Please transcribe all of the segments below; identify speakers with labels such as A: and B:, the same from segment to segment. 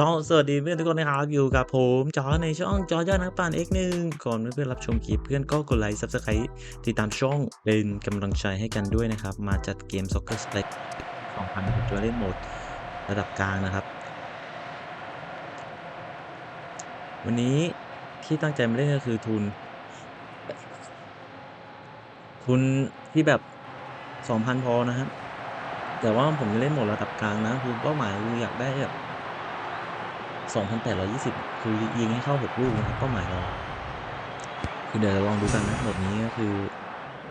A: ก็สวัสดีเพื่อนทุกคนนะครับ อยู่กับผมจอในช่องจอยอดนักปั่น X1 ก่อนเพื่อนๆรับชมคลิปเพื่อนก็กดไลค์ Subscribe ติดตามช่องเป็นกำลังใจให้กันด้วยนะครับ มาจัดเกม Soccer Split 2000ตัวเล่นโหมดระดับกลางนะครับ วันนี้ที่ตั้งใจมาเล่นก็คือทุน ทุนที่แบบ 2,000 พอนะครับ แต่ว่าผมจะเล่นโหมดระดับกลางนะคือเป้าหมายคืออยากได้แบบ 2,820 คือยิงให้เข้า 6 ลูกนะครับเป้าหมายเราคือเดี๋ยวเราลองดูกันนะโหมดนี้ก็คือ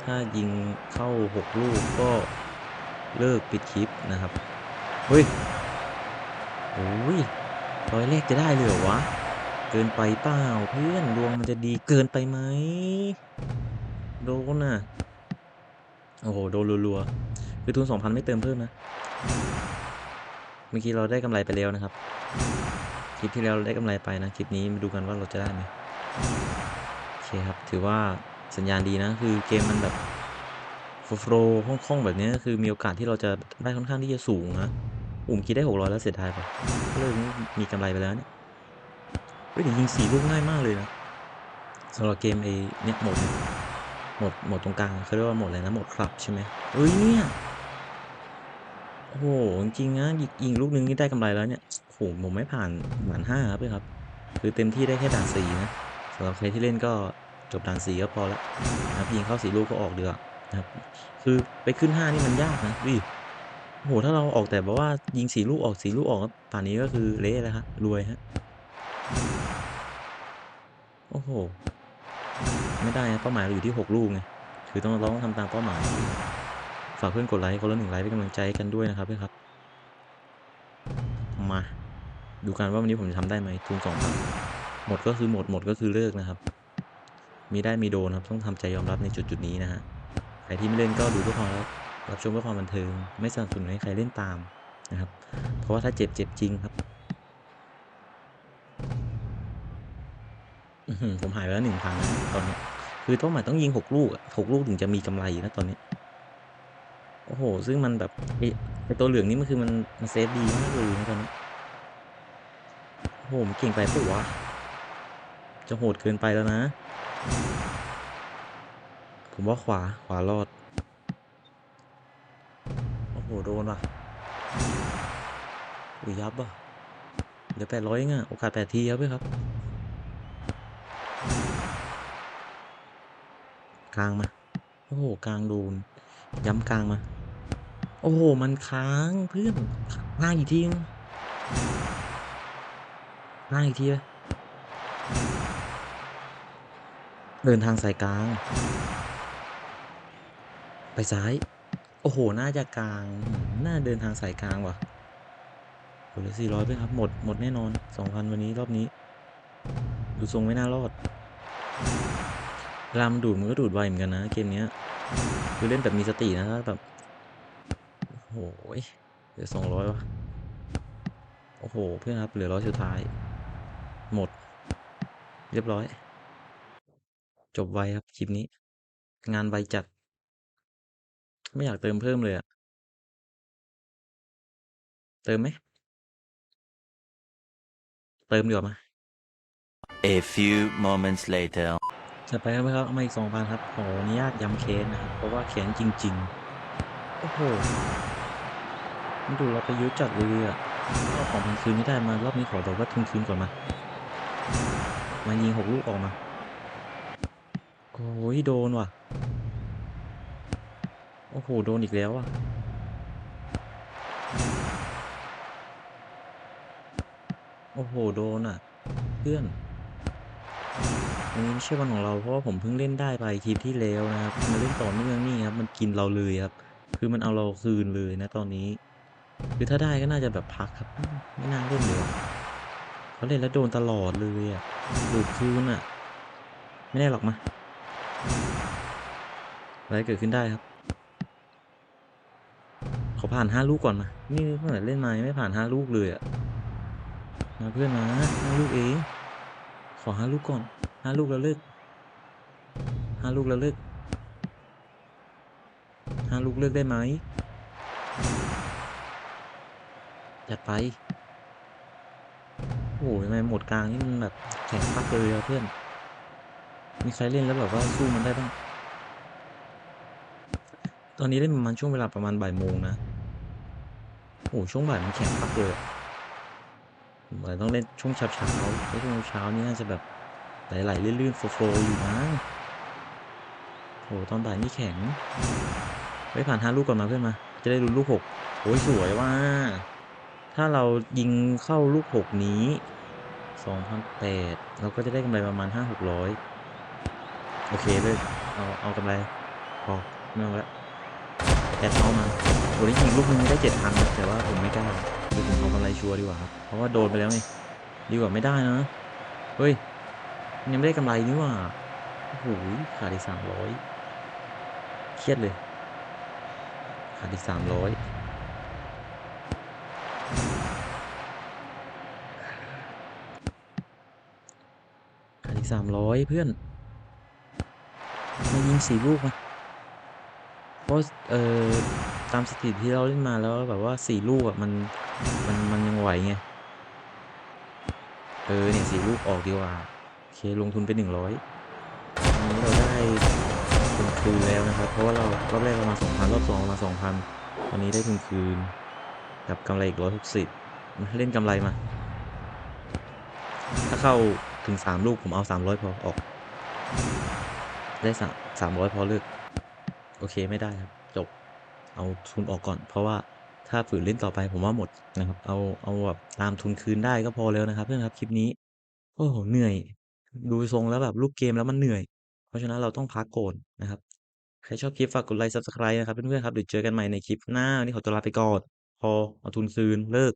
A: ถ้ายิงเข้า 6 ลูกก็เลิกปิดคลิปนะครับ เฮ้ยโอ้ยร้อยแรกจะได้เลยเหรอวะ เกินไปเปล่าเพื่อนดวงมันจะดีเกินไปไหมโดนน่ะ โอ้โห โดนรัวๆ คือทุน2,000ไม่เติมเพิ่มนะ เมื่อกี้เราได้กำไรไปแล้วนะครับ ลิปที่แล้วเราได้กำไรไปนะคลิปนี้มาดูกันว่าเราจะได้ไหมโอเคครับถือว่าสัญญาณดีนะคือเกมมันแบบโฟล์คล่องๆแบบนี้คือมีโอกาสที่เราจะได้ค่อนข้างที่จะสูงนะอุ่มคิดได้600แล้วเสียดายไปก็เลยมีกำไรไปแล้วเนี่ยเฮ้ยยิงสี่ลูกง่ายมากเลยนะสำหรับเกมไอเนี่ยหมดหมดหมดตรงกลางเขาเรียกว่าหมดอะไรนะหมดคลับใช่ไหมเอ้ยเนี่ยโอ้โหจริงนะยิงยิงลูกนึงนี่ได้กำไรแล้วเนี่ย โหผมไม่ผ่านด่านห้าครับพี่ครับคือเต็มที่ได้แค่ด่านสี่นะสำหรับใครที่เล่นก็จบด่านสี่ก็พอละนะครับยิงเข้าสี่ลูกก็ออกเดือนะครับ คือไปขึ้นห้านี่มันยากนะวิโอ้โหถ้าเราออกแต่แบบว่ายิงสี่ลูกออกสี่ลูกออกป่านนี้ก็คือเละแล้วครับรวยฮะโอ้โหไม่ได้นะเป้าหมายเราอยู่ที่หกลูกไงคือต้องเราต้องทำตามเป้าหมายฝากเพื่อนกดไลค์คนละหนึ่งไลค์เป็นกำลังใจให้กันด้วยนะครับเพื่อนครับ มา ดูกันว่าวันนี้ผมจะทำได้ไหมทุนสองพันหมดก็คือหมดหมดก็คือเลิกนะครับ มีได้มีโดนครับต้องทำใจยอมรับในจุดจุดนี้นะฮะใครที่ไม่เล่นก็ดูเพื่อความรับชมเพื่อความบันเทิง ไม่สนับสนุนให้ใครเล่นตามนะครับ เพราะว่าถ้าเจ็บเจ็บจริงครับผมหายไปแล้วหนึ่งพันตอนนี้คือเป้าหมายต้องยิงหกลูกหกลูกถึงจะมีกำไรนะตอนนี้ โอ้โห ซึ่งมันแบบไอตัวเหลืองนี่มันคือมันมันเซฟดีมากเลยนะตอนนี้ หมันเก่งไปปะวะ จะโหดเกินไปแล้วนะ ผมว่าขวาขวารอด โอ้โห โดนว่ะอุ้ยยับอะเดี๋ยวแปดร้อยงอะโอกาสแปดทีครับพี่ครับ กลางมา โอ้โห กลางโดน ย้ำกลางมา โอ้โห มันค้างเพื่อนล่างอีกทีนึง ล่างอีกทีเลยเดินทางสายกลาง ไปซ้าย โอ้โห น่าจะกลาง น่าเดินทางสายกลางว่ะโหเหลือสี่ร้อยไปครับ หมด หมดแน่นอนสองพันวันนี้รอบนี้ ดูทรงไม่น่ารอดเวลามดูดมันก็ดูดไวเหมือนกันนะ เกมเนี้ยคือเล่นแบบมีสตินะถ้าแบบ โอ้โห เหลือสองร้อยวะโอ้โห เพื่อนครับ เหลือร้อยสุดท้าย หมด เรียบร้อย จบไวครับคลิปนี้ งานไวจัด ไม่อยากเติมเพิ่มเลยอะเติมไหม เติมดีกว่ามา
B: A few moments later.
A: จะไปครับครับเอามาอีกสองพันครับขออนุญาตย้ำเค้นนะครับ เพราะว่าเขียนจริง ๆ โอ้โหมันดูเราไปยุทธจัดเลยอะเอาของมันคืนไม่ได้มารอบนี้ขอแบบว่าทุนคืนก่อนมา มายิงหกลูกออกมา โอ้ยโดนว่ะ โอ้โห โดนอีกแล้วอะโอ้โห โดนอะ เพื่อนอันนี้ไม่ใช่วันของเราเพราะว่าผมเพิ่งเล่นได้ไปคลิปที่แล้วนะครับมาเล่นต่อเนื่องนี่ครับมันกินเราเลยครับ คือมันเอาเราคืนเลยนะตอนนี้ คือถ้าได้ก็น่าจะแบบพักครับ ไม่น่าเล่นเลย เขาเล่นแล้วโดนตลอดเลยอะดูดคืนอะ ไม่ได้หรอกมาอะไรเกิดขึ้นได้ครับ ขอผ่านห้าลูกก่อนมา นี่เมื่อไหร่เล่นมาไม่ผ่านห้าลูกเลยอะมาเพื่อนมาห้าลูกเองขอห้าลูกก่อนห้าลูกแล้วเลิกห้าลูกแล้วเลิกห้าลูกเลิกได้ไหมจัดไป หทำไมหมดกลางนี่มันแบบแข็งปักเลยเพื่อน มีใครเล่นแล้วแบบว่าสู้มันได้บ้าง ตอนนี้เล่นประมาณช่วงเวลาประมาณบ่ายโมงนะ โอ้โหช่วงบ่ายมันแข็งปักเลยผมอาจต้องเล่นช่วงเช้าเช้าช่วงเช้านี่น่าจะแบบไหลๆลื่นๆโฟล์ๆอยู่นะโอ้โหตอนบ่ายนี่แข็ง ไปผ่านห้าลูกก่อนมาเพื่อนมา จะได้ลุ้นลูกหกโอ้ยสวยว่า ถ้าเรายิงเข้าลูกหกนี้สองพันแปดเราก็จะได้กำไรประมาณห้าหกร้อยโอเคเลยเอาเอากำไรพอไม่เอาละแอดเอามาโอ้ยยิงลูกนึงได้เจ็ดพันแต่ว่าผมไม่กล้าคือผมเอากำไรชัวร์ดีกว่าครับ เพราะว่าโดนไปแล้วไงดีกว่าไม่ได้นะ เฮ้ย ยังไม่ได้กำไรนี่ว่าโอ้โหขาดอีกสามร้อยเครียดเลยขาดอีกสามร้อย ขาด อีกสามร้อยเพื่อนมายิงสี่ลูกมาเพราะเอ่อตามสถิติที่เราเล่นมาแล้วแบบว่าสี่ลูกอะมันมันมันยังไหวไงเออเนี่ยสี่ลูกออกดีกว่าโอเคลงทุนไปหนึ่งร้อยอันนี้เราได้ทุนคืนแล้วนะครับ เพราะว่าเรารอบแรกประมาณสองพันรอบสองประมาณสองพันตอนนี้ได้ทุนคืนกับกำไรอีกร้อยหกสิบเล่นกำไรมา ถ้าเข้า ถึงสามลูกผมเอาสามร้อยพอออก ได้สามสามร้อยพอเลิก โอเคไม่ได้ครับ จบเอาทุนออกก่อน เพราะว่าถ้าฝืนเล่นต่อไปผมว่าหมดนะครับ เอาเอาแบบตามทุนคืนได้ก็พอแล้วนะครับเพื่อนครับคลิปนี้โอ้โหเหนื่อย ดูทรงแล้วแบบลูกเกมแล้วมันเหนื่อย เพราะฉะนั้นเราต้องพักก่อนนะครับใครชอบคลิปฝากกดไลค์ subscribe นะครับเพื่อนๆครับเดี๋ยวเจอกันใหม่ในคลิปหน้าวันนี้ขอตัวลาไปก่อนพอเอาทุนคืนเลิก